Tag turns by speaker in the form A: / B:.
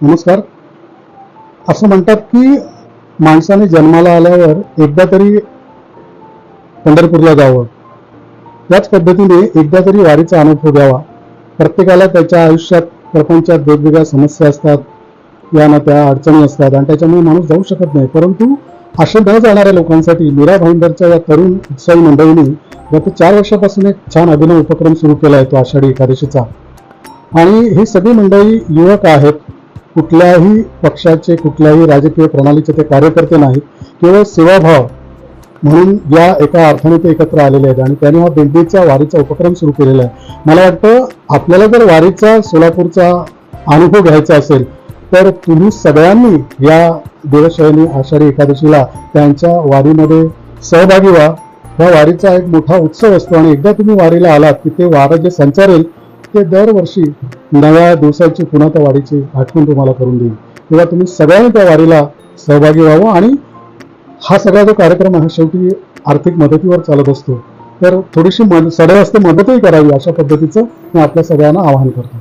A: नमस्कार. असं म्हणतात की माणसाने जन्माला आल्यावर एकदा तरी पंढरपूरला जावं. याच पद्धतीने एकदा तरी वारीचा अनुभव घ्यावा. प्रत्येकाला त्याच्या आयुष्यात प्रपंचात वेगवेगळ्या समस्या असतात. या ना त्या अडचणी असतात आणि त्याच्यामुळे माणूस जाऊ शकत नाही. परंतु असे न जाणाऱ्या लोकांसाठी मीरा भाईंदरच्या या तरुण उत्साही मंडळींनी गत चार वर्षापासून एक छान अभिनव उपक्रम सुरू केला आहे तो आषाढी एकादशीचा. आणि ही सगळी मंडळी युवक आहेत. कुठल्याही पक्षाचे कुठल्याही राजकीय प्रणालीचे ते कार्यकर्ते नाहीत. केवळ सेवाभाव म्हणून या एका अर्थाने ते एकत्र आलेले आहेत. आणि त्यांनी हा बेंडीचा वारीचा उपक्रम सुरू केलेला आहे. मला वाटतं आपल्याला जर वारीचा सोलापूरचा अनुभव घ्यायचा असेल तर तुम्ही सगळ्यांनी या देवशयनी आषाढी एकादशीला त्यांच्या वारीमध्ये सहभागी व्हा. ह्या वारीचा एक मोठा उत्सव असतो. आणि एकदा तुम्ही वारीला आलात की ते वारं जे संचारेल ते दरवर्षी नव्या दिवसाची पुन्हा त्या वारीची आठवण तुम्हाला करून देईल तेव्हा तुम्ही सगळ्यांनी त्या वारीला सहभागी व्हावं आणि हा सगळा जो कार्यक्रम आहे शेवटी आर्थिक मदतीवर चालत असतो. तर थोडीशी मद सडे असते मदतही करावी अशा पद्धतीचं मी आपल्या सगळ्यांना आवाहन करतो.